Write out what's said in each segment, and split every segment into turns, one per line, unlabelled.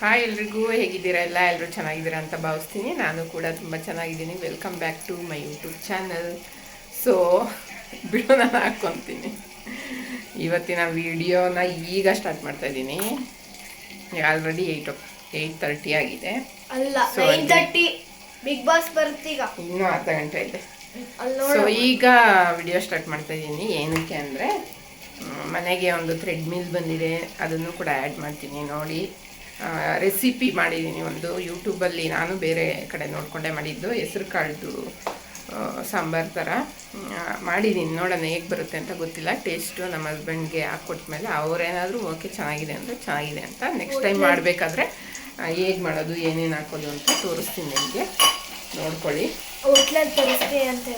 Hi ಎಲ್ರಿಗೂ ಹೇಗಿದ್ದೀರಾ? ಎಲ್ಲ ಎಲ್ಲರೂ ಚೆನ್ನಾಗಿದ್ದೀರಾ ಅಂತ ಭಾವಿಸ್ತೀನಿ. ನಾನು ಕೂಡ ತುಂಬ ಚೆನ್ನಾಗಿದ್ದೀನಿ. Welcome back to my YouTube channel so ಬಿಡು ನಾನು ಹಾಕ್ಕೊತೀನಿ ಇವತ್ತಿನ ವಿಡಿಯೋನ ಈಗ ಸ್ಟಾರ್ಟ್ ಮಾಡ್ತಾ ಇದ್ದೀನಿ. ಆಲ್ರೆಡಿ ಏಯ್ಟ್ ಏಯ್ಟ್ ತರ್ಟಿ ಆಗಿದೆ.
ಬಿಗ್ ಬಾಸ್ ಬರ್ತೀಗ
ಇನ್ನೂ ಅರ್ಧ ಗಂಟೆ ಇದೆ. ಸೊ ಈಗ ವಿಡಿಯೋ ಸ್ಟಾರ್ಟ್ ಮಾಡ್ತಾ ಇದ್ದೀನಿ. ಏನಕ್ಕೆ ಅಂದರೆ ಮನೆಗೆ ಒಂದು ಥ್ರೆಡ್ ಮಿಲ್ ಬಂದಿದೆ. ಅದನ್ನು ಕೂಡ ಆ್ಯಡ್ ಮಾಡ್ತೀನಿ. ನೋಡಿ. ರೆಸಿಪಿ ಮಾಡಿದ್ದೀನಿ ಒಂದು. ಯೂಟ್ಯೂಬಲ್ಲಿ ನಾನು ಬೇರೆ ಕಡೆ ನೋಡಿಕೊಂಡೆ ಮಾಡಿದ್ದು. ಹೆಸರು ಕಾಳ್ದು ಸಾಂಬಾರು ಥರ ಮಾಡಿದ್ದೀನಿ ನೋಡೋಣ ಹೇಗೆ ಬರುತ್ತೆ ಅಂತ ಗೊತ್ತಿಲ್ಲ. ಟೇಸ್ಟು ನಮ್ಮ ಹಸ್ಬೆಂಡ್ಗೆ ಹಾಕ್ಕೊಟ್ಮೇಲೆ ಅವರೇನಾದರೂ ಓಕೆ ಚೆನ್ನಾಗಿದೆ ಅಂದರೆ ಚೆನ್ನಾಗಿದೆ ಅಂತ ನೆಕ್ಸ್ಟ್ ಟೈಮ್ ಮಾಡಬೇಕಾದ್ರೆ ಹೇಗೆ ಮಾಡೋದು ಏನೇನು ಹಾಕೋದು ಅಂತ ತೋರಿಸ್ತೀನಿ ನಿಮಗೆ. ನೋಡ್ಕೊಳ್ಳಿ.
ಹ್ಞೂ ಅಂತ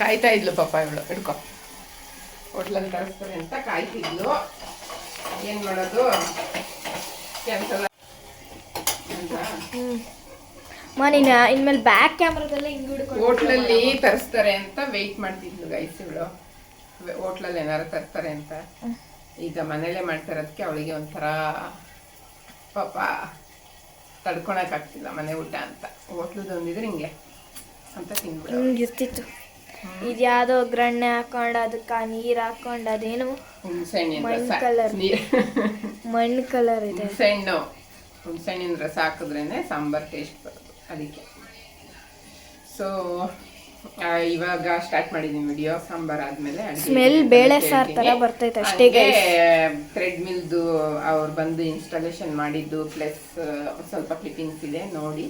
ಕಾಯ್ತಾ ಇದ್ಲು ಪಪ್ಪ ಇವಳು. ಹಿಡ್ಕೊ. ಹೋಟ್ಲಲ್ಲಿ ತರಿಸ್ತಾರೆ ಅಂತ ಕಾಯ್ತಿದ್ಲು. ಏನು ಮಾಡೋದು? ಕ್ಯಾನ್ಸಲ್
ನೀನು ಇನ್ಮೇಲೆ ಬ್ಯಾಕ್ ಕ್ಯಾಮ್ರಾದೆಲ್ಲ ಹಿಂಗ್ ಹಿಡ್ಕೊಂಡು
ಹೋಟ್ಲಲ್ಲಿ ತರಿಸ್ತಾರೆ ಅಂತ ವೆಯ್ಟ್ ಮಾಡ್ತಿದ್ಲು ಗೈಸ್ ಇವಳು ಹೋಟ್ಲಲ್ಲಿ ಏನಾರು ತರ್ತಾರೆ ಅಂತ. ಈಗ ಮನೇಲೆ ಮಾಡ್ತಿರೋದಕ್ಕೆ ಅವಳಿಗೆ ಒಂಥರ ಪಾಪ ತಡ್ಕೊಳಕ್ಕಾಗ್ತಿಲ್ಲ ಮನೆ ಊಟ ಅಂತ. ಹೋಟ್ಲದ್ದು ಒಂದಿದ್ರೆ ಹಿಂಗೆ ಅಂತ ತಿನ್ಬಿಡು
ಹಿಂಗ್ ಇರ್ತಿತ್ತು ಇದ್ಯಾವುದೋ ಒಗ್ಗರಣೆ ಹಾಕೊಂಡು ಅದಕ್ಕೆ ನೀರು ಹಾಕೊಂಡು ಅದೇನು ಮಣ್ಣು
ಕಲರ್
ಮಣ್ಣು ಕಲರ್ ಇದೆ.
ಹುಣ್ಸೆಹಣ್ಣು ಹುಣ್ಸೆಹಣ್ಣಿನ ರಸ ಹಾಕಿದ್ರೇನೆ ಸಾಂಬಾರ್ ಟೇಸ್ಟ್ ಬರೋದು ಅದಕ್ಕೆ. ಸೊ ಇವಾಗ ಸ್ಟಾರ್ಟ್ ಮಾಡಿದ್ದೀನಿ ವಿಡಿಯೋ ಸಾಂಬಾರ್ ಆದ್ಮೇಲೆ
ಸ್ಮೆಲ್ ಬೇಳೆ ಸಾರ್ ತರ ಬರ್ತೈತೆ ಅಷ್ಟೇ.
ಥ್ರೆಡ್ ಮಿಲ್ದು ಅವ್ರು ಬಂದು ಇನ್ಸ್ಟಾಲೇಷನ್ ಮಾಡಿದ್ದು ಪ್ಲಸ್ ಸ್ವಲ್ಪ ಕ್ಲಿಪ್ಪಿಂಗ್ಸ್ ಇದೆ ನೋಡಿ.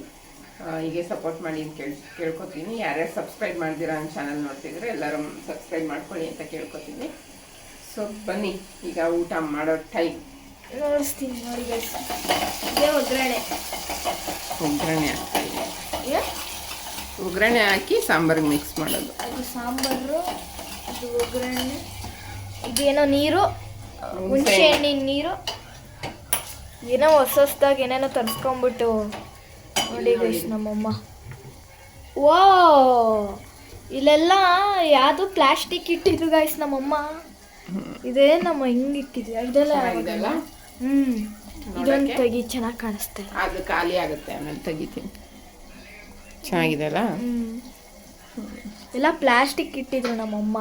ಹೀಗೆ ಸಪೋರ್ಟ್ ಮಾಡಿ ಅಂತ ಕೇಳ್ ಕೇಳ್ಕೊತೀನಿ. ಯಾರ್ಯಾರು ಸಬ್ಸ್ಕ್ರೈಬ್ ಮಾಡ್ದಿರೋ ನನ್ನ ಚಾನಲ್ ನೋಡ್ತಿದ್ರೆ ಎಲ್ಲರೂ ಸಬ್ಸ್ಕ್ರೈಬ್ ಮಾಡ್ಕೊಳ್ಳಿ ಅಂತ ಕೇಳ್ಕೊತೀನಿ. ಸೊ ಬನ್ನಿ. ಈಗ ಊಟ ಮಾಡೋ ಟೈಮ್
ನೋಡಿಸ್ತೀನಿ. ಇದೇ ಒಗ್ಗರಣೆ.
ಒಗ್ಗರಣೆ? ಒಗ್ಗರಣೆ ಹಾಕಿ ಸಾಂಬಾರಿಗೆ ಮಿಕ್ಸ್ ಮಾಡೋದು.
ಅದು ಸಾಂಬಾರು ಅದು ಒಗ್ಗರಣೆ. ಇದೇನೋ ನೀರು ಹುಣಸೆ. ಹಣ್ಣಿನ ನೀರು. ಏನೋ ಹೊಸ ಹೊಸ್ದಾಗಿ ಏನೇನೋ ತರಿಸ್ಕೊಂಬಿಟ್ಟು ನೋಡಿ ಗೈಸ್ ನಮ್ಮಮ್ಮ. ವಾಹ್ ಇಲ್ಲೆಲ್ಲ ಯಾವುದು ಪ್ಲಾಸ್ಟಿಕ್ ಇಟ್ಟಿದ್ದು ಗೈಸ್ ನಮ್ಮಮ್ಮ. ಇದೇ ನಮ್ಮ ಹಿಂಗೆ ಇಟ್ಟಿದ್ವಿ ಇದೆಲ್ಲ ಹ್ಮ್. ಇದೊಂದು? ತೆಗಿ ಚೆನ್ನಾಗಿ ಕಾಣಿಸ್ತಾ ಇದೆ.
ಅದು ಖಾಲಿ ಆಗುತ್ತೆ ಆಮೇಲೆ ತೆಗಿತೀನಿ. ಚೆನ್ನಾಗಿದೆ ಅಲ್ಲ?
ಎಲ್ಲ ಪ್ಲಾಸ್ಟಿಕ್ ಇಟ್ಟಿದ್ರು ನಮ್ಮಮ್ಮ.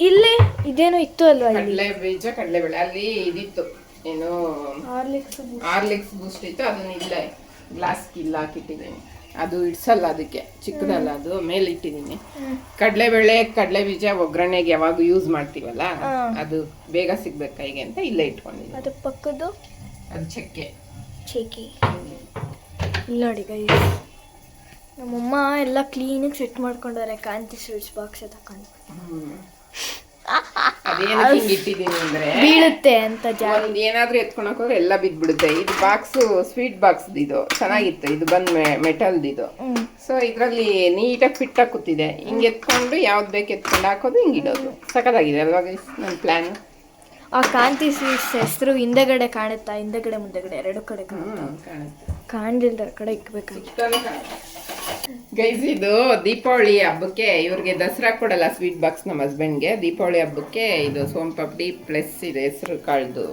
ಇಲ್ಲಿ ಇದೇನೋ ಇತ್ತು ಅಲ್ವಾ
ಕಡಲೆ ಬೀಜ ಕಡಲೆಬೇಳೆ ಅಲ್ಲಿ ಇದಿತ್ತು. ಏನು
ಹಾರ್ಲಿಕ್ಸ್
ಹಾರ್ಲಿಕ್ಸ್ ಬೂಸ್ಟ್ ಇತ್ತು ಅದನ್ನ ಇಲ್ಲೇ ಗ್ಲಾಸ್ ಕಿಲ್ಲ ಹಾಕಿಟ್ಟಿದ್ದೀನಿ. ಅದು ಇಡ್ಸಲ್ಲ ಅದಕ್ಕೆ ಚಿಕ್ಕದಲ್ಲ ಅದು ಮೇಲೆ ಇಟ್ಟಿದ್ದೀನಿ. ಕಡಲೆಬೇಳೆ ಕಡಲೆ ಬೀಜ ಒಗ್ಗರಣೆಗೆ ಯಾವಾಗ ಯೂಸ್ ಮಾಡ್ತೀವಲ್ಲ. ಅದು ಬೇಗ ಸಿಗ್ಬೇಕು ಕೈಗೆ ಅಂತ ಇಲ್ಲೇ ಇಟ್ಕೊಂಡಿದ್ದೀನಿ.
ಅದು ಪಕ್ಕದ್ದು?
ಅದು ಚಕ್ಕೆ.
ಚಕ್ಕೆ. ಇಲ್ಲ ನೋಡಿ ಗೈಸ್ ನಮ್ಮಮ್ಮ ಎಲ್ಲ ಕ್ಲೀನಾಗಿ ಸೆಟ್ ಮಾಡ್ಕೊಂಡವ್ರೆ ಕಾಂತಿ ಸ್ವೀಟ್ಸ್ ಬಾಕ್ಸ್ ತಕೊಂಡು
ಅದೇನಕ್ಕೆ ಹಿಂಗೆ ಇಟ್ಟಿದ್ದೀನಿ ಅಂದ್ರೆ
ಬೀಳುತ್ತೆ ಅಂತ ಜಾಗ.
ಒಂದ್ ಏನಾದ್ರೂ ಎತ್ಕೊಳಕ್ ಹೋದ್ರೆ ಎಲ್ಲ ಬಿದ್ಬಿಡುತ್ತೆ. ಇದು ಬಾಕ್ಸ್ ಸ್ವೀಟ್ ಬಾಕ್ಸ್ ಇದು. ಚೆನ್ನಾಗಿತ್ತು. ಇದು ಬಂದ್ ಮೆಟಲ್ದು ಇದು. ಸೊ ಇದರಲ್ಲಿ ನೀಟಾಗಿ ಫಿಟ್ ಆಗಿ ಕೂತಿದೆ. ಹಿಂಗೆ ಎತ್ಕೊಂಡು ಯಾವ್ದು ಬೇಕು ಎತ್ಕೊಂಡು ಹಾಕೋದು ಹಿಂಗೆ ಇಡೋದು. ಸಖತ್ತಾಗಿದೆ ಅಲ್ವಾ ನನ್ನ ಪ್ಲಾನ್
ಆ ಕಾಂತಿ ಸ್ವೀಟ್ಸ್ ಹೆಸರು ಹಿಂದೆಗಡೆ ಕಾಣುತ್ತಾ? ಹಿಂದೆಗಡೆ ಮುಂದೆಗಡೆ ಎರಡು ಕಡೆ ಕಾಣುತ್ತಾ?
ಕಾಣುತ್ತೆ.
ಕಾಣಲಿಲ್ಲ ಕಡೆ ಇಕ್ಬೇಕಾಗಿ
ಗೈಸ್ ಇದು ದೀಪಾವಳಿ ಹಬ್ಬಕ್ಕೆ ಇವ್ರಿಗೆ ದಸರಾ ಕೊಡಲ್ಲ ಸ್ವೀಟ್ ಬಾಕ್ಸ್ ನಮ್ಮ ಹಸ್ಬೆಂಡ್ಗೆ ದೀಪಾವಳಿ ಹಬ್ಬಕ್ಕೆ ಇದು ಸೋಂ ಪಾಪಡಿ ಪ್ಲಸ್ ಇದೆ ಹೆಸರು ಕಾಳ್ದು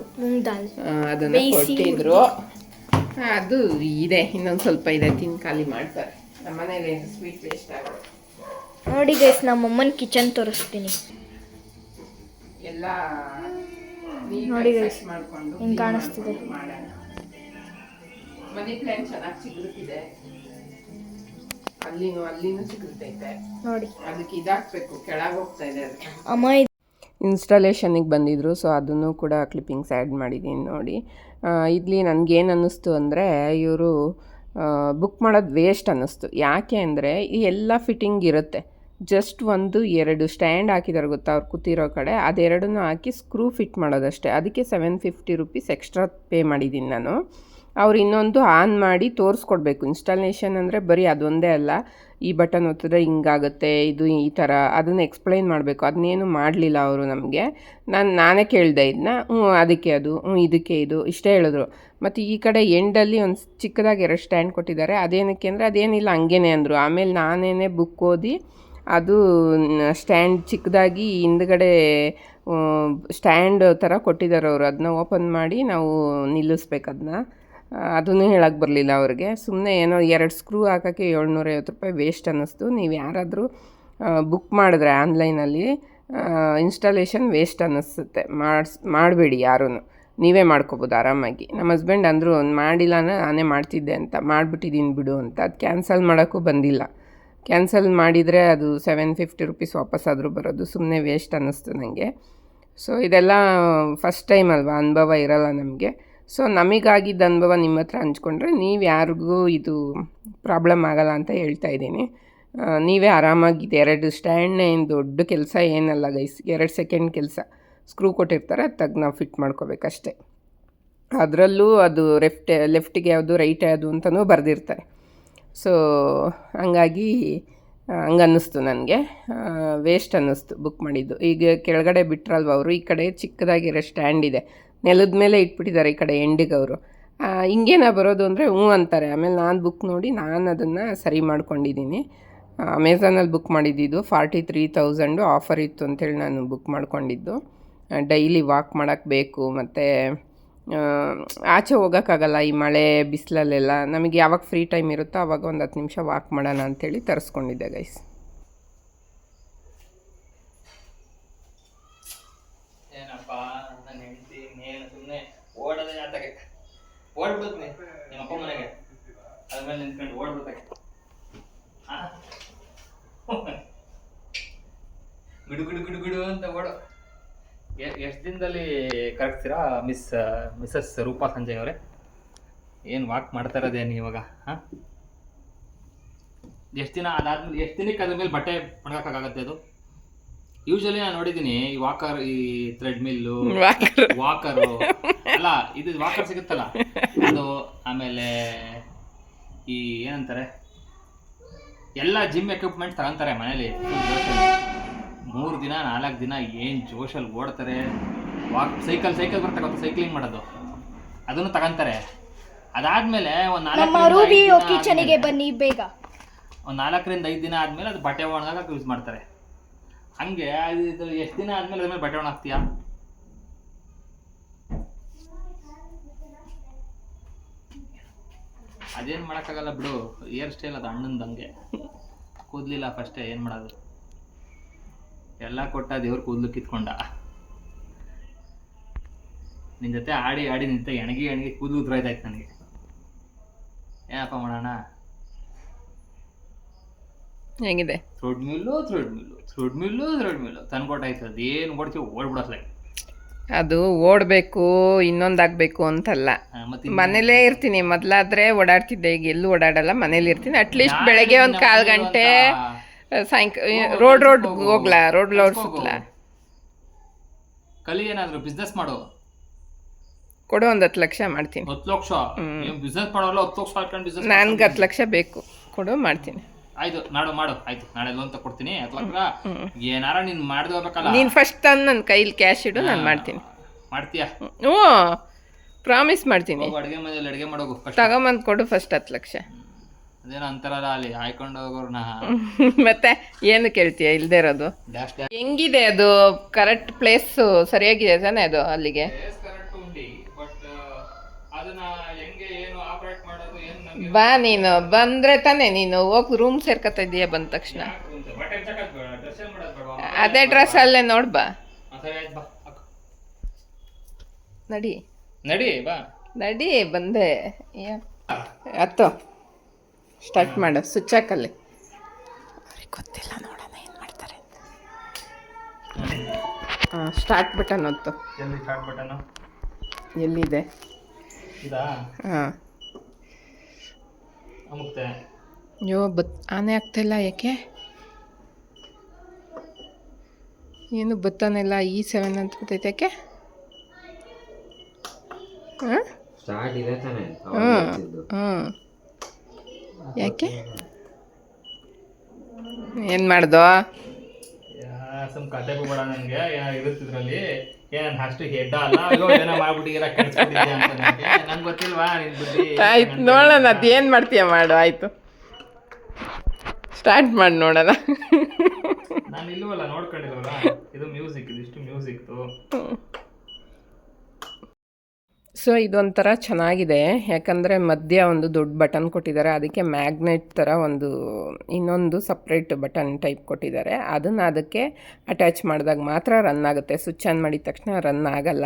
ಅದನ್ನ ಕೊಟ್ಟಿದ್ರು ಅದು ಇದೆ. ಇನ್ನೊಂದು ಸ್ವಲ್ಪ ಇದೆ. ತಿನ್ ಖಾಲಿ ಮಾಡ್ತಾರೆ. ನಮ್ಮ ಮನೇಲಿ ಸ್ವೀಟ್ ವೇಸ್ಟ್ ಆಗೋದು
ನೋಡಿ ಗೈಸ್ ನಮ್ಮಮ್ಮನ ಕಿಚನ್ ತೋರಿಸ್ತೀನಿ.
ಎಲ್ಲ
ನೋಡಿ ಗೈಸ್
ಮಾಡ್ಕೊಂಡು
ಹಿಂಗ್ ಕಾಣಿಸ್ತಿದೆ.
ಮನಿ ಪ್ಲಾನ್ ಚೆನ್ನಾಗಿ ಚಿಗುರುತ್ತಿದೆ ಅಲ್ಲಿನೂ ಅಲ್ಲಿನೂ ಚಿಗುರ್ತೈತೆ
ನೋಡಿ.
ಅದಕ್ಕೆ ಇದಾಕ್ಬೇಕು ಕೆಳಗೆ ಹೋಗ್ತಾ ಇದೆ
ಅಮ್ಮ
ಇನ್ಸ್ಟಾಲೇಷನಿಗೆ ಬಂದಿದ್ದರು ಸೊ ಅದನ್ನು ಕೂಡ ಕ್ಲಿಪ್ಪಿಂಗ್ಸ್ ಆ್ಯಡ್ ಮಾಡಿದ್ದೀನಿ ನೋಡಿ. ಇಲ್ಲಿ ನನಗೇನು ಅನ್ನಿಸ್ತು ಅಂದರೆ ಇವರು ಬುಕ್ ಮಾಡೋದು ವೇಸ್ಟ್ ಅನ್ನಿಸ್ತು. ಯಾಕೆ ಅಂದರೆ ಈ ಎಲ್ಲ ಫಿಟ್ಟಿಂಗ್ ಇರುತ್ತೆ. ಜಸ್ಟ್ ಒಂದು ಎರಡು ಸ್ಟ್ಯಾಂಡ್ ಹಾಕಿದ್ದಾರೆ ಗೊತ್ತಾ ಅವ್ರು ಕೂತಿರೋ ಕಡೆ. ಅದೆರಡನ್ನೂ ಹಾಕಿ ಸ್ಕ್ರೂ ಫಿಟ್ ಮಾಡೋದಷ್ಟೇ. ಅದಕ್ಕೆ seven fifty rupees extra pay ಮಾಡಿದ್ದೀನಿ ನಾನು. ಅವ್ರು ಇನ್ನೊಂದು ಆನ್ ಮಾಡಿ ತೋರಿಸ್ಕೊಡ್ಬೇಕು. ಇನ್ಸ್ಟಾಲೇಷನ್ ಅಂದರೆ ಬರೀ ಅದೊಂದೇ ಅಲ್ಲ. ಈ ಬಟನ್ ಒತ್ತಿದ್ರೆ ಹಿಂಗಾಗುತ್ತೆ, ಇದು ಈ ಥರ ಅದನ್ನು ಎಕ್ಸ್ಪ್ಲೈನ್ ಮಾಡಬೇಕು. ಅದನ್ನೇನು ಮಾಡಲಿಲ್ಲ ಅವರು ನಮಗೆ. ನಾನು, ನಾನೇ ಕೇಳಿದೆ ಇದನ್ನ ಹ್ಞೂ, ಅದಕ್ಕೆ ಅದು. ಹ್ಞೂ, ಇದಕ್ಕೆ ಇದು. ಇಷ್ಟೇ ಹೇಳಿದ್ರು. ಮತ್ತು ಈ ಕಡೆ ಎಂಡಲ್ಲಿ ಒಂದು ಚಿಕ್ಕದಾಗಿ ಎರಡು ಸ್ಟ್ಯಾಂಡ್ ಕೊಟ್ಟಿದ್ದಾರೆ. ಅದೇನಕ್ಕೆ ಅಂದರೆ ಅದೇನಿಲ್ಲ, ಹಂಗೇನೆ ಅಂದರು. ಆಮೇಲೆ ನಾನೇನೆ ಬುಕ್ ಓದಿ ಅದು ಸ್ಟ್ಯಾಂಡ್ ಚಿಕ್ಕದಾಗಿ ಹಿಂದ್ಗಡೆ ಸ್ಟ್ಯಾಂಡ್ ಥರ ಕೊಟ್ಟಿದ್ದಾರೆ ಅವರು. ಅದನ್ನ ಓಪನ್ ಮಾಡಿ ನಾವು ನಿಲ್ಲಿಸ್ಬೇಕು ಅದನ್ನ ಅದನ್ನು ಹೇಳಕ್ಕೆ ಬರಲಿಲ್ಲ ಅವ್ರಿಗೆ. ಸುಮ್ಮನೆ ಏನೋ ಎರಡು ಸ್ಕ್ರೂ ಹಾಕೋಕ್ಕೆ ಏಳ್ನೂರೈವತ್ತು ರೂಪಾಯಿ ವೇಸ್ಟ್ ಅನ್ನಿಸ್ತು. ನೀವು ಯಾರಾದರೂ ಬುಕ್ ಮಾಡಿದ್ರೆ ಆನ್ಲೈನಲ್ಲಿ ಇನ್ಸ್ಟಾಲೇಷನ್ ವೇಸ್ಟ್ ಅನ್ನಿಸುತ್ತೆ. ಮಾಡಿಸ್, ಮಾಡಬೇಡಿ ಯಾರೂ ನೀವೇ ಮಾಡ್ಕೋಬೋದು ಆರಾಮಾಗಿ. ನಮ್ಮ ಹಸ್ಬೆಂಡ್ ಅಂದರು ಮಾಡಿಲ್ಲ ನಾನೇ ಮಾಡ್ತಿದ್ದೆ ಅಂತ. ಮಾಡಿಬಿಟ್ಟಿದ್ದೀನಿ ಬಿಡು ಅಂತ. ಅದು ಕ್ಯಾನ್ಸಲ್ ಮಾಡೋಕ್ಕೂ ಬಂದಿಲ್ಲ. ಕ್ಯಾನ್ಸಲ್ ಮಾಡಿದರೆ ಅದು ಸೆವೆನ್ ಫಿಫ್ಟಿ ರುಪೀಸ್ ವಾಪಸ್ಸಾದರೂ ಬರೋದು. ಸುಮ್ಮನೆ ವೇಸ್ಟ್ ಅನ್ನಿಸ್ತು ನನಗೆ ಸೊ ಇದೆಲ್ಲ ಫಸ್ಟ್ ಟೈಮ್ ಅಲ್ವಾ? ಅನುಭವ ಇರಲ್ಲ ನಮಗೆ. ಸೊ ನಮಗಾಗಿದ್ದ ಅನುಭವ ನಿಮ್ಮ ಹತ್ರ ಹಂಚ್ಕೊಂಡ್ರೆ ನೀವು ಯಾರಿಗೂ ಇದು ಪ್ರಾಬ್ಲಮ್ ಆಗಲ್ಲ ಅಂತ ಹೇಳ್ತಾ ಇದ್ದೀನಿ. ನೀವೇ ಆರಾಮಾಗಿದೆ ಎರಡು ಸ್ಟ್ಯಾಂಡ್ನೇ ಏನು ದೊಡ್ಡ ಕೆಲಸ ಏನಲ್ಲ ಗೈಸ್. ಎರಡು ಸೆಕೆಂಡ್ ಕೆಲಸ. ಸ್ಕ್ರೂ ಕೊಟ್ಟಿರ್ತಾರೆ, ಅದು ನಾವು ಫಿಟ್ ಮಾಡ್ಕೋಬೇಕಷ್ಟೆ. ಅದರಲ್ಲೂ ಅದು ಲೆಫ್ಟ್, ಲೆಫ್ಟಿಗೆ ಯಾವುದು, ರೈಟ್ ಯಾವುದು ಅಂತಲೂ ಬರೆದಿರ್ತಾರೆ. ಸೊ, ಹಂಗಾಗಿ ಹಂಗೆ ಅನ್ನಿಸ್ತು ನನಗೆ. ವೇಸ್ಟ್ ಅನ್ನಿಸ್ತು ಬುಕ್ ಮಾಡಿದ್ದು. ಈಗ ಕೆಳಗಡೆ ಬಿಟ್ರಲ್ವ ಅವರು? ಈ ಕಡೆ ಚಿಕ್ಕದಾಗಿರೋ ಸ್ಟ್ಯಾಂಡ್ ಇದೆ. ನೆಲದ ಮೇಲೆ ಇಟ್ಬಿಟ್ಟಿದ್ದಾರೆ ಈ ಕಡೆ ಎಂಡಿಗೆ ಅವರು. ಹಿಂಗೇನ ಬರೋದು ಅಂದರೆ ಹ್ಞೂ ಅಂತಾರೆ. ಆಮೇಲೆ ನಾನು ಬುಕ್ ನೋಡಿ ನಾನು ಅದನ್ನು ಸರಿ ಮಾಡ್ಕೊಂಡಿದ್ದೀನಿ. ಅಮೆಝಾನಲ್ಲಿ ಬುಕ್ ಮಾಡಿದ್ದಿದ್ದು ಫಾರ್ಟಿ ತ್ರೀ ತೌಸಂಡು ಆಫರ್ ಇತ್ತು ಅಂತೇಳಿ ನಾನು ಬುಕ್ ಮಾಡ್ಕೊಂಡಿದ್ದು. ಡೈಲಿ ವಾಕ್ ಮಾಡೋಕ್ಕೆ ಬೇಕು. ಮತ್ತು ಆಚೆ ಹೋಗೋಕ್ಕಾಗಲ್ಲ ಈ ಮಳೆ ಬಿಸಿಲಲ್ಲೆಲ್ಲ. ನಮಗೆ ಯಾವಾಗ ಫ್ರೀ ಟೈಮ್ ಇರುತ್ತೋ ಆವಾಗ ಒಂದು ಹತ್ತು ನಿಮಿಷ ವಾಕ್ ಮಾಡೋಣ ಅಂಥೇಳಿ ತರಿಸ್ಕೊಂಡಿದ್ದೆ ಗೈಸ್
ಏನಪ್ಪ ನನ್ನ ಹೆಂಡತಿ ನೀನು ಸುಮ್ಮನೆ ಓಡೋದೇ ಜಾತಕ್ಕೆ ಓಡ್ಬಿಡ್ತೀನಿ. ನಿಮ್ಮ ಅಪ್ಪ ಮನೆಗೆ. ಅದ್ಮೇಲೆ ನಿಂತ್ಕೊಂಡು ಓಡ್ಬೇಕಾಗಿ ಗುಡು ಗುಡು ಗುಡು ಗುಡು ಅಂತ ಓಡು. ಎಷ್ಟು ದಿನದಲ್ಲಿ ಕರೆಕ್ತೀರಾ ಮಿಸ್, ಮಿಸಸ್ ರೂಪಾ ಸಂಜಯ್ ಅವರೇ? ಏನು ವಾಕ್ ಮಾಡ್ತಾ ಇರೋದೇನು ಇವಾಗ, ಹಾಂ? ಎಷ್ಟು ದಿನ ಅದಾದ್ಮೇಲೆ, ಎಷ್ಟು ದಿನಕ್ಕೆ ಅದ್ರ ಮೇಲೆ ಬಟ್ಟೆ ಒಣಗಾಕಾಗತ್ತೆ ಅದು? ಯೂಶಲಿ ನಾನು ನೋಡಿದ್ದೀನಿ ಈ ವಾಕರ್ ಈ ಥ್ರೆಡ್ ಮಿಲ್ಲು ವಾಕರ್ ಅಲ್ಲ ಇದು ವಾಕರ್ ಸಿಗುತ್ತಲ್ಲ? ಅದು ಆಮೇಲೆ ಈ ಏನಂತಾರೆ? ಎಲ್ಲ ಜಿಮ್ ಎಕ್ವಿಪ್ಮೆಂಟ್ ತಗೊಂತಾರೆ ಮನೇಲಿ. ಮೂರು ದಿನ ನಾಲ್ಕು ದಿನ ಏನು ಜೋಶಲ್ಲಿ ಓಡ್ತಾರೆ? ವಾಕ್ ಸೈಕಲ್ ಸೈಕಲ್ ಬರ್ತಾ ಗೊತ್ತಾ? ಸೈಕ್ಲಿಂಗ್ ಮಾಡೋದು. ಅದನ್ನು ತಗೊಂತಾರೆ. ಅದಾದ್ಮೇಲೆ ಒಂದು
ನಮ್ಮ
ನಾಲ್ಕು
ರೂಬಿ ಕಿಚನಿಗೆ ಬನ್ನಿ ಬೇಗ.
ಒಂದು ನಾಲ್ಕರಿಂದ ಐದು ದಿನ ಆದಮೇಲೆ ಅದು ಬಟ್ಟೆ ಒಣಗಾಕ ಯೂಸ್ ಮಾಡ್ತಾರೆ. ಹಂಗೆ ಇದು ಎಷ್ಟು ದಿನ ಆದಮೇಲೆ ಅದ್ರ ಮೇಲೆ ಬಟ್ಟೆ ಅದೇನ್ ಅದೇನು ಮಾಡೋಕ್ಕಾಗಲ್ಲ ಬಿಡು ಹೇರ್ ಸ್ಟೈಲ್ ಅದು ಅಣ್ಣಂದು ಹಂಗೆ ಕೂದಲಿಲ್ಲ ಫಸ್ಟೇ, ಏನು ಮಾಡೋದು? ಎಲ್ಲ ಕೊಟ್ಟ ದೇವ್ರ ಕೂದಲು ಕಿತ್ಕೊಂಡ. ನಿನ್ನ ಜೊತೆ ಆಡಿ ಆಡಿ ನಿಂತ ಎಣಗಿ ಎಣಗಿ ಕೂದಲು ಉದ್ರಾಯ್ತಾಯ್ತು ನನಗೆ. ಏನಪ್ಪ ಮಾಡೋಣ?
ಹೆಂಗಿದೆ?
Thread mill thread mill thread mill thread mill ತಂದ್ಕೊಟ್ಟಾಯ್ತು ಏನು ಕೊಡ್ತೀವಿ ಓಡ್ಬಿಡತ್ಲೆ
ಅದು ಓಡಬೇಕು ಇನ್ನೊಂದಾಗಬೇಕು ಅಂತಲ್ಲ. ಮನೇಲೆ ಇರ್ತೀನಿ. ಮೊದಲಾದ್ರೆ ಓಡಾಡ್ತಿದ್ದೆ. ಈಗ ಎಲ್ಲೂ ಓಡಾಡಲ್ಲ. ಮನೇಲಿ ಇರ್ತೀನಿ. ಅಟ್ಲೀಸ್ಟ್ ಬೆಳಗ್ಗೆ ಒಂದು ಕಾಲು ಗಂಟೆ ಸಾಯಂಕಾಲ ರೋಡ್ ರೋಡ್ ಹೋಗ್ಲಾ? ರೋಡ್ ಲೋಡ್ ಸುತ್ತಲ
ಕಲಿ ಏನಾದ್ರು ಬಿಸ್ನೆಸ್ ಮಾಡು.
ಕೊಡು ಒಂದು ಹತ್ತು ಲಕ್ಷ ಮಾಡ್ತೀನಿ.
ಹತ್ತು ಲಕ್ಷ? ಬಿಸ್ನೆಸ್ ಮಾಡೋಲ್ಲ? ಹತ್ತು ಲಕ್ಷ ಬಿಸ್ನೆಸ್
ನನ್ಗೆ ಹತ್ತು ಲಕ್ಷ ಬೇಕು. ಕೊಡು ಮಾಡ್ತೀನಿ.
ಆಯ್ತು ನಾಡು ಮಾಡು. ಆಯ್ತು ನಾಳೆ ಲೋನ್ ತಗೊಡ್ತೀನಿ ಅಥವಾ ಏನಾರ ನೀನ್ ಮಾಡ್ದೆ
ನೀನ್ ಫಸ್ಟ್ ತಂದು ನನ್ನ ಕೈಲಿ ಕ್ಯಾಶ್ ಇಡು ನಾನು ಮಾಡ್ತೀನಿ.
ಮಾಡ್ತೀಯಾ?
ಹ್ಞೂ ಪ್ರಾಮಿಸ್ ಮಾಡ್ತೀನಿ.
ಹೋಗು ಅಡುಗೆ ಮನೆಯಲ್ಲಿ ಅಡುಗೆ ಮಾಡೋಗು ಫಸ್ಟ್
ತಗೊಂಬಂದು ಕೊಡು ಫಸ್ಟ್ ಹತ್ತು ಲಕ್ಷ.
ಅದೇನೋ ಅಂತಾರಲ್ಲ ಅಲ್ಲಿ ಹಾಯ್ಕೊಂಡು ಹೋಗೋರ್ನ.
ಮತ್ತೆ ಏನು ಕೇಳ್ತೀಯ? ಇಲ್ದೇ ಇರೋದು.
ಡ್ಯಾಶ್ ಡ್ಯಾಶ್
ಹೆಂಗಿದೆ ಅದು? ಕರೆಕ್ಟ್ ಪ್ಲೇಸು ಸರಿಯಾಗಿದೆ ತಾನೇ ಅದು ಅಲ್ಲಿಗೆ?
ಕರೆಕ್ಟ್ ಉಂಡಿ ಬಟ್ ಅದನ್ನ ಹೆಂಗೆ ಏನು ಆಪರೇಟ್ ಮಾಡೋದು ಏನು ನಂಗೆ
ಬಾ ನೀನು ಬಂದ್ರೆ ತಾನೇ ನೀನು ಹೋಗಿ ರೂಮ್ ಸೇರ್ಕೊತಾ ಇದೀಯ ಬಂದ ತಕ್ಷಣ. ಅದೇ ಡ್ರೆಸ್ ಅಲ್ಲೇ ನೋಡ್ ಬಾ.
ಸರಿ ಆಯ್ತು ಬಾ
ನಡಿ.
ನಡಿ ಬಾ.
ನಡಿ ಬಂದೆ. ಏ- ಹತ್ತು ಸ್ಟಾರ್ಟ್ ಮಾಡು ಸ್ವಿಚ್ ಹಾಕಲ್ಲಿ. ಅವ್ರಿಗೆ ಗೊತ್ತಿಲ್ಲ ನೋಡೋಣ ಏನು ಮಾಡ್ತಾರೆ ಹಾಂ ಸ್ಟಾರ್ಟ್ ಬಟನ್ ಹೊತ್ತು. ಎಲ್ಲಿದೆ? ಹಾಂ.
ಅಮುಕ್ತೆ.
ಅಯ್ಯೋ ಬತ್ ಆನೆ ಆಗ್ತಾಯಿಲ್ಲ ಯಾಕೆ? ಏನು ಬತ್ತಾನೆಲ್ಲ ಈ ಸೆವೆನ್ ಅಂತ ಗೊತ್ತೈತೆ ಯಾಕೆ? ಹಾಂ
ಸ್ಟಾರ್ಟ್ ಇದೆ ತಾನೆ
ಯಾಕೆ? ಏನು ಮಾಡ್ದೋ?
ಸುಮ್ ಕತೆ ಬಿಡೋಣ ನನಗೆ ಇರುತ್ತಿದ್ರಲ್ಲಿ ಏನ್ ಅಷ್ಟು ಹೆಡ್ಡ ಅಲ್ಲ? ಅಯ್ಯೋ ಏನೋ ಮಾಡ್ಬಿಟ್ಟಿರ ಕೆಡ್ಸ್ಬಿಟ್ಟಿದ್ಯಾ ಅಂತ ನನಗೆ ನಂಗೆ ಗೊತ್ತಿಲ್ವಾ ನಿನ್ ಬುದ್ಧಿ?
ಆಯ್ತು ನೋಡೋಣ ಅದು ಏನು ಮಾಡ್ತೀಯ ಮಾಡು ಆಯಿತು. ಸ್ಟಾರ್ಟ್ ಮಾಡಿ ನೋಡೋಣ.
ನಾನು ಇಲ್ವಲ್ಲ ನೋಡ್ಕೊಂಡಿಲ್ವಲ್ಲ? ಇದು ಮ್ಯೂಸಿಕ್ ಇದಿಷ್ಟು ಮ್ಯೂಸಿಕ್ದು
ಸೊ, ಇದೊಂಥರ ಚೆನ್ನಾಗಿದೆ. ಯಾಕಂದರೆ ಮಧ್ಯ ಒಂದು ದೊಡ್ಡ ಬಟನ್ ಕೊಟ್ಟಿದ್ದಾರೆ. ಅದಕ್ಕೆ ಮ್ಯಾಗ್ನೆಟ್ ಥರ ಒಂದು, ಇನ್ನೊಂದು ಸಪ್ರೇಟ್ ಬಟನ್ ಟೈಪ್ ಕೊಟ್ಟಿದ್ದಾರೆ. ಅದನ್ನು ಅದಕ್ಕೆ ಅಟ್ಯಾಚ್ ಮಾಡಿದಾಗ ಮಾತ್ರ ರನ್ ಆಗುತ್ತೆ. ಸ್ವಿಚ್ ಆನ್ ಮಾಡಿದ ತಕ್ಷಣ ರನ್ ಆಗಲ್ಲ.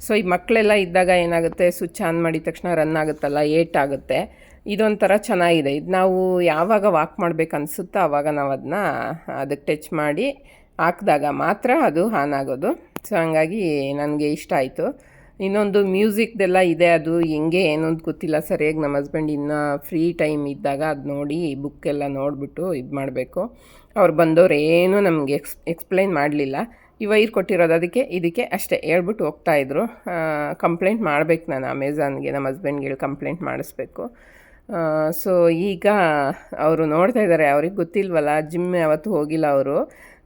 ಸೊ, ಈ ಮಕ್ಕಳೆಲ್ಲ ಇದ್ದಾಗ ಏನಾಗುತ್ತೆ? ಸ್ವಿಚ್ ಆನ್ ಮಾಡಿದ ತಕ್ಷಣ ರನ್ ಆಗುತ್ತಲ್ಲ? ಏಟ್ ಆಗುತ್ತೆ. ಇದೊಂಥರ ಚೆನ್ನಾಗಿದೆ. ಇದು ನಾವು ಯಾವಾಗ ವಾಕ್ ಮಾಡಬೇಕು ಅನಿಸುತ್ತೋ ಆವಾಗ ನಾವು ಅದನ್ನ ಅದಕ್ಕೆ ಟಚ್ ಮಾಡಿ ಹಾಕಿದಾಗ ಮಾತ್ರ ಅದು ಆನ್ ಆಗೋದು. ಸೊ, ಹಂಗಾಗಿ ನನಗೆ ಇಷ್ಟ ಆಯಿತು. ಇನ್ನೊಂದು ಮ್ಯೂಸಿಕ್ದೆಲ್ಲ ಇದೆ, ಅದು ಹೆಂಗೆ ಏನು ಅಂತ ಗೊತ್ತಿಲ್ಲ. ಸರಿಯಾಗಿ ನಮ್ಮ ಹಸ್ಬೆಂಡ್ ಇನ್ನು ಫ್ರೀ ಟೈಮ್ ಇದ್ದಾಗ ಅದು ನೋಡಿ ಬುಕ್ ಎಲ್ಲ ನೋಡಿಬಿಟ್ಟು ಇದು ಮಾಡಬೇಕು. ಅವ್ರು ಬಂದವ್ರು ಏನೂ ನಮಗೆ ಎಕ್ಸ್ ಎಕ್ಸ್ಪ್ಲೈನ್ ಮಾಡಲಿಲ್ಲ. ಈ ವೈರ್ ಕೊಟ್ಟಿರೋದು ಅದಕ್ಕೆ, ಇದಕ್ಕೆ ಅಷ್ಟೇ ಹೇಳ್ಬಿಟ್ಟು ಹೋಗ್ತಾಯಿದ್ರು ಕಂಪ್ಲೇಂಟ್ ಮಾಡಬೇಕು ನಾನು ಅಮೆಝಾನ್ಗೆ ನಮ್ಮ ಹಸ್ಬೆಂಡ್ಗೆ ಹೇಳಿ ಕಂಪ್ಲೇಂಟ್ ಮಾಡಿಸ್ಬೇಕು. ಸೊ ಈಗ ಅವರು ನೋಡ್ತಾ ಇದ್ದಾರೆ ಅವ್ರಿಗೆ ಗೊತ್ತಿಲ್ವಲ್ಲ ಜಿಮ್ ಯಾವತ್ತು ಹೋಗಿಲ್ಲ ಅವರು.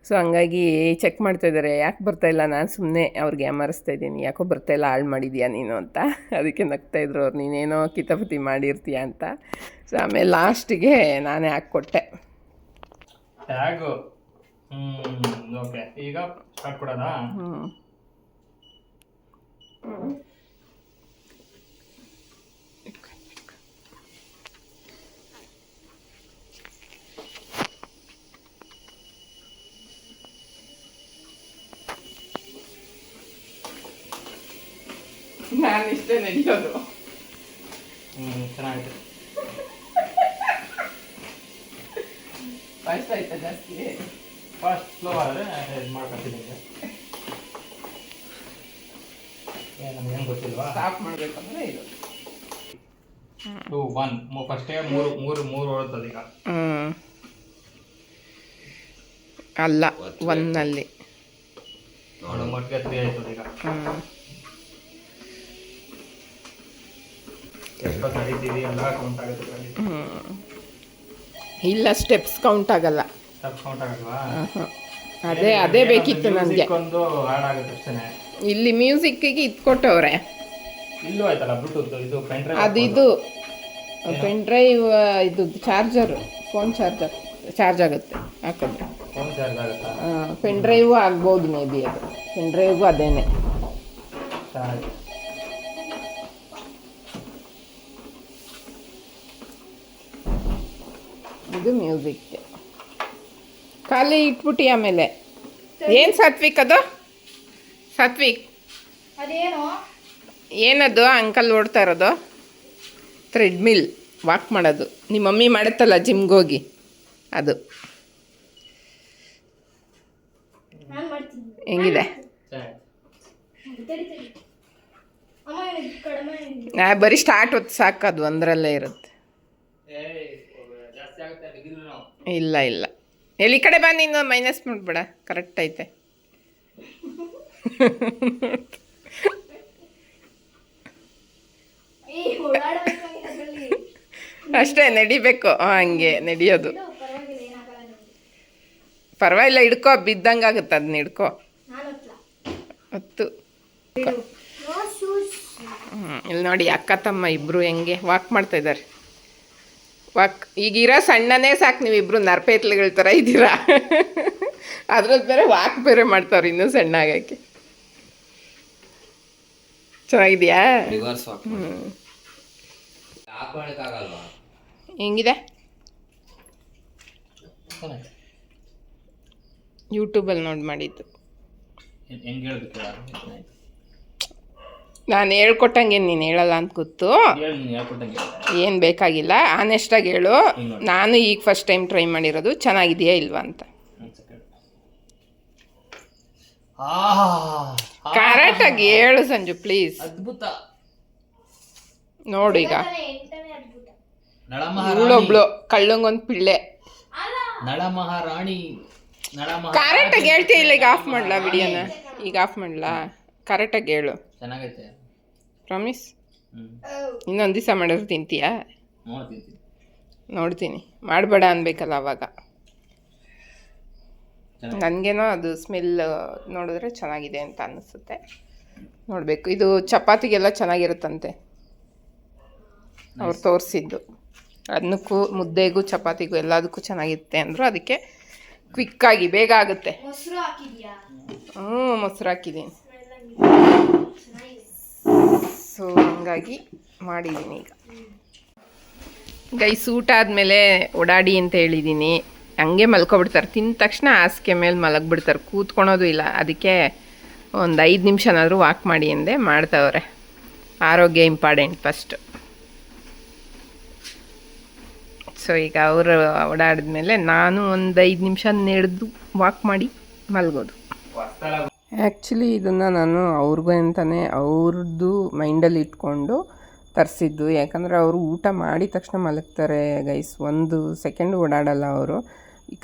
ಸೊ ಹಂಗಾಗಿ ಚೆಕ್ ಮಾಡ್ತಾ ಇದ್ದಾರೆ ಯಾಕೆ ಬರ್ತಾಯಿಲ್ಲ ನಾನು ಸುಮ್ಮನೆ ಅವ್ರಿಗೆ ಅಮರಿಸ್ತಾ ಇದ್ದೀನಿ. ಯಾಕೋ ಬರ್ತಾಯಿಲ್ಲ ಹಾಳು ಮಾಡಿದ್ಯಾ ನೀನು ಅಂತ. ಅದಕ್ಕೆ ನಗ್ತಾ ಇದ್ರು ಅವ್ರು. ನೀನೇನೋ ಕಿತಾಪತಿ ಮಾಡಿರ್ತೀಯ ಅಂತ. ಸೊ ಆಮೇಲೆ ಲಾಸ್ಟಿಗೆ ನಾನೇ ಹಾಕ್ಕೊಟ್ಟೆ
ಟ್ಯಾಗು ಹ್ಮ್ ಓಕೆ ಈಗ ಸ್ಟಾರ್ಟ್ ಕೊಡೋದಾ?
ಹ್ಞೂ ನಾನಿಷ್ಟೇ ನಡೆಯೋದು
ಹ್ಮ್ ಚೆನ್ನಾಗಿದೆ
ಫಸ್ಟ್ ಆಯ್ತಾ ಜಾಸ್ತಿ
ಫಸ್ಟ್ ಸ್ಲೋ ಆದರೆ ಇದು ಮಾಡ್ಕೊತೀನಿ ಏನು ನಮ್ಗೇನು ಗೊತ್ತಿಲ್ವಾ
ಸ್ಟಾಪ್ ಮಾಡಬೇಕಂದ್ರೆ ಇದು
ಟು ಒನ್ ಫಸ್ಟೇ ಮೂರು ಮೂರು ಮೂರು ಹೊರತದ ಈಗ
ಹ್ಮ್. ಅಲ್ಲ ಒನ್ನಲ್ಲಿ
ನೋಡು ಮೊಟ್ಟೆ ತ್ರೀ ಆಯ್ತದ ಈಗ ಎಷ್ಟೊತ್ತು ನಡೀತೀವಿ ಎಲ್ಲ ಕೌಂಟ್ ಆಗುತ್ತೆ ಇದರಲ್ಲಿ
ಹ್ಮ್. ಇಲ್ಲ ಸ್ಟೆಪ್ಸ್ ಕೌಂಟ್ ಆಗಲ್ಲ.
ತಪ್ಪು ಕೌಂಟ್ ಆಗಲ್ವಾ?
ಅದೇ ಅದೇ ಬೇಕಿತ್ತು ನನಗೆ
ಒಂದು ಅಷ್ಟೇ
ಇಲ್ಲಿ ಮ್ಯೂಸಿಕ್ಕಿಗೆ ಇದು ಕೊಟ್ಟವ್ರೆ.
ಇಲ್ಲೂ ಆಯ್ತಲ್ಲ ಬ್ಲೂಟೂತ್ ಇದು ಪೆನ್
ಅದು ಇದು. ಪೆನ್ ಡ್ರೈವ್ ಇದು ಚಾರ್ಜರ್ ಫೋನ್ ಚಾರ್ಜರ್ ಚಾರ್ಜ್ ಆಗುತ್ತೆ ಹಾಕಿದ್ರೆ.
ಫೋನ್ ಚಾರ್ಜ್ ಆಗುತ್ತಾ?
ಪೆನ್ ಡ್ರೈವ್ ಆಗ್ಬೋದು ಮೇ ಬಿ ಅದು. ಪೆನ್ ಡ್ರೈವ್ ಅದೇನೆ.
ಚಾರ್ಜ್
ಇದು ಮ್ಯೂಸಿಕ್. ಖಾಲಿ ಇಟ್ಬಿಟ್ಟು ಆಮೇಲೆ. ಏನು ಸಾತ್ವಿಕ್ ಅದು? ಸಾತ್ವಿಕ್.
ಅದೇನೋ?
ಏನದು? ಅಂಕಲ್ ಓಡ್ತಾ ಇರೋದು? ಥ್ರೆಡ್ಮಿಲ್ ವಾಕ್ ಮಾಡೋದು. ನಿಮ್ಮ ಮಮ್ಮಿ ಮಾಡುತ್ತಲ್ಲ ಜಿಮ್ಗೆ ಹೋಗಿ? ಅದು.
ನಾನು ಮಾಡ್ತೀನಿ.
ಹೆಂಗಿದೆ?
ತಡಿ ತಡಿ ಅಮ್ಮ ಇದು ಕಡಿಮೆ ಇದೆ.
ಬರೀ ಸ್ಟಾರ್ಟ್ ಹೊತ್ತು ಸಾಕು ಅದು ಒಂದರಲ್ಲೇ ಇರುತ್ತೆ
ಜಾಸ್ತಿ ಆಗುತ್ತೆ ಬಿಗಿದ್ರು ನಾವು
ಇಲ್ಲ ಇಲ್ಲ. ಎಲ್ಲಿ ಈ ಕಡೆ ಬಂದು ನೀನು ಮೈನಸ್ ಮಾಡ್ಬೇಡ. ಕರೆಕ್ಟ್ ಐತೆ. ಅಷ್ಟೇ ನಡಿಬೇಕು. ಹಂಗೆ ನಡೆಯೋದು.
ಪರವಾಗಿಲ್ಲ
ಹಿಡ್ಕೋ. ಬಿದ್ದಂಗೆ ಆಗುತ್ತೆ ಅದನ್ನ ಹಿಡ್ಕೋ. ಹೊತ್ತು. ಇಲ್ಲಿ ನೋಡಿ ಅಕ್ಕ ತಮ್ಮ ಇಬ್ಬರು ಹೆಂಗೆ ವಾಕ್ ಮಾಡ್ತಾ ಇದ್ದಾರೆ. ವಾಕ್ ಈಗಿರೋ ಸಣ್ಣನೇ ಸಾಕು ನೀವಿಬ್ರು ನರ್ಪೇತ್ಲೆಗಳ ಥರ ಇದ್ದೀರಾ? ಅದ್ರದ್ದು ಬೇರೆ ವಾಕ್ ಬೇರೆ ಮಾಡ್ತಾವ್ರಿ ಇನ್ನೂ ಸಣ್ಣ ಆಗಕ್ಕೆ ಚೆನ್ನಾಗಿದೆಯಾ? ಹೆಂಗಿದೆ? ಯೂಟ್ಯೂಬಲ್ಲಿ ನೋಡಿ ಮಾಡಿದ್ದು.
ಹೆಂಗೆ?
ನಾನು ಹೇಳ್ಕೊಟ್ಟಂಗೆ ನೀನು ಹೇಳಲ್ಲ ಅಂತ ಗೊತ್ತು. ಏನು ಬೇಕಾಗಿಲ್ಲ ಆನೆಸ್ಟಾಗಿ ಹೇಳು. ನಾನು ಈಗ ಫಸ್ಟ್ ಟೈಮ್ ಟ್ರೈ ಮಾಡಿರೋದು ಚೆನ್ನಾಗಿದೆಯಾ ಇಲ್ವಾ ಅಂತ. ಕರೆಕ್ಟಾಗಿ ಹೇಳು ಸಂಜು ಪ್ಲೀಸ್
ಅದ್ಭುತ.
ನೋಡು ಈಗ. ಇವಳೊಬ್ಳು ಕಳ್ಳಂಗೊಂದು ಪಿಳ್ಳೆ. ಕರೆಕ್ಟಾಗಿ ಹೇಳ್ತೀಯ ಇಲ್ಲ ಈಗ ಆಫ್ ಮಾಡ್ಲಾ ವಿಡಿಯೋನ? ಈಗ ಆಫ್ ಮಾಡ್ಲಾ? ಕರೆಕ್ಟಾಗಿ ಹೇಳು.
ಚೆನ್ನಾಗೈತೆ.
ಪ್ರಾಮಿಸ್? ಇನ್ನೊಂದು ದಿವಸ ಮಾಡಿದ್ರೆ ತಿಂತೀಯಾ?
ನೋಡ್ತೀನಿ.
ಮಾಡಬೇಡ ಅನ್ಬೇಕಲ್ಲ ಅವಾಗ. ನನಗೇನೋ ಅದು ಸ್ಮೆಲ್ ನೋಡಿದ್ರೆ ಚೆನ್ನಾಗಿದೆ ಅಂತ ಅನ್ನಿಸುತ್ತೆ ನೋಡಬೇಕು. ಇದು ಚಪಾತಿಗೆಲ್ಲ ಚೆನ್ನಾಗಿರುತ್ತಂತೆ. ಅವ್ರು ತೋರಿಸಿದ್ದು. ಅನ್ನಕ್ಕೂ ಮುದ್ದೆಗೂ ಚಪಾತಿಗೂ ಎಲ್ಲದಕ್ಕೂ ಚೆನ್ನಾಗಿರುತ್ತೆ ಅಂದರು. ಅದಕ್ಕೆ ಕ್ವಿಕ್ಕಾಗಿ ಬೇಗ ಆಗುತ್ತೆ. ಹ್ಞೂ ಮೊಸರು ಹಾಕಿದ್ದೀನಿ. ಸೊ ಹಂಗಾಗಿ ಮಾಡಿದ್ದೀನಿ ಈಗ. ಗೈಸ್ ಊಟ ಆದಮೇಲೆ ಓಡಾಡಿ ಅಂತ ಹೇಳಿದ್ದೀನಿ ಹಂಗೆ ಮಲ್ಕೊಬಿಡ್ತಾರೆ. ತಿಂದ ತಕ್ಷಣ ಹಾಸಿಗೆ ಮೇಲೆ ಮಲಗಿಬಿಡ್ತಾರೆ. ಕೂತ್ಕೊಳೋದು ಇಲ್ಲ. ಅದಕ್ಕೆ ಒಂದು ಐದು ನಿಮಿಷನಾದರೂ ವಾಕ್ ಮಾಡಿ ಅಂದೆ ಮಾಡ್ತಾವ್ರೆ. ಆರೋಗ್ಯ ಇಂಪಾರ್ಟೆಂಟ್ ಫಸ್ಟ್ ಸೊ ಈಗ ಅವರು ಓಡಾಡಿದ್ಮೇಲೆ ನಾನು ಒಂದು ಐದು ನಿಮಿಷ ನಡೆದು ವಾಕ್ ಮಾಡಿ ಮಲಗೋದು. ಆ್ಯಕ್ಚುಲಿ ಇದನ್ನು ನಾನು ಅವ್ರಿಗೂ ಅಂತಲೇ ಅವ್ರದ್ದು ಮೈಂಡಲ್ಲಿ ಇಟ್ಕೊಂಡು ತರಿಸಿದ್ದು. ಯಾಕಂದರೆ ಅವರು ಊಟ ಮಾಡಿದ ತಕ್ಷಣ ಮಲಗ್ತಾರೆ ಗೈಸ್ ಒಂದು ಸೆಕೆಂಡ್ ಓಡಾಡಲ್ಲ ಅವರು.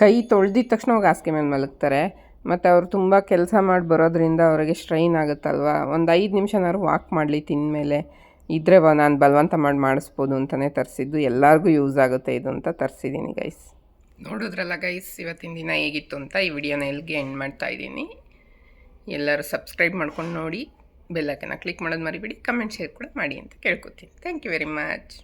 ಕೈ ತೊಳೆದಿದ ತಕ್ಷಣ ಹೋಗಿ ಹಾಸಿಗೆ ಮೇಲೆ ಮಲಗ್ತಾರೆ. ಮತ್ತು ಅವರು ತುಂಬ ಕೆಲಸ ಮಾಡಿ ಬರೋದ್ರಿಂದ ಅವರಿಗೆ ಸ್ಟ್ರೈನ್ ಆಗುತ್ತಲ್ವಾ? ಒಂದು ಐದು ನಿಮಿಷನಾದ್ರು ವಾಕ್ ಮಾಡಲಿ ತಿಂದಮೇಲೆ ಇದ್ರೆ ನಾನು ಬಲವಂತ ಮಾಡಿ ಮಾಡಿಸ್ಬೋದು ಅಂತಲೇ ತರಿಸಿದ್ದು. ಎಲ್ಲರಿಗೂ ಯೂಸ್ ಆಗುತ್ತೆ ಇದು ಅಂತ ತರಿಸಿದ್ದೀನಿ ಗೈಸ್ ನೋಡಿದ್ರಲ್ಲ ಗೈಸ್ ಇವತ್ತಿನ ದಿನ ಹೇಗಿತ್ತು ಅಂತ ಈ ವಿಡಿಯೋನ ಎಲ್ಲಿಗೆ ಎಂಡ್ ಮಾಡ್ತಾ ಇದ್ದೀನಿ. ಎಲ್ಲರೂ ಸಬ್ಸ್ಕ್ರೈಬ್ ಮಾಡ್ಕೊಂಡು ನೋಡಿ ಬೆಲ್ಲಕ್ಕನ್ನು ಕ್ಲಿಕ್ ಮಾಡೋದು ಮರಿಬೇಡಿ, ಕಮೆಂಟ್ ಶೇರ್ ಕೂಡ ಮಾಡಿ ಅಂತ ಕೇಳ್ಕೊತೀನಿ. Thank you very much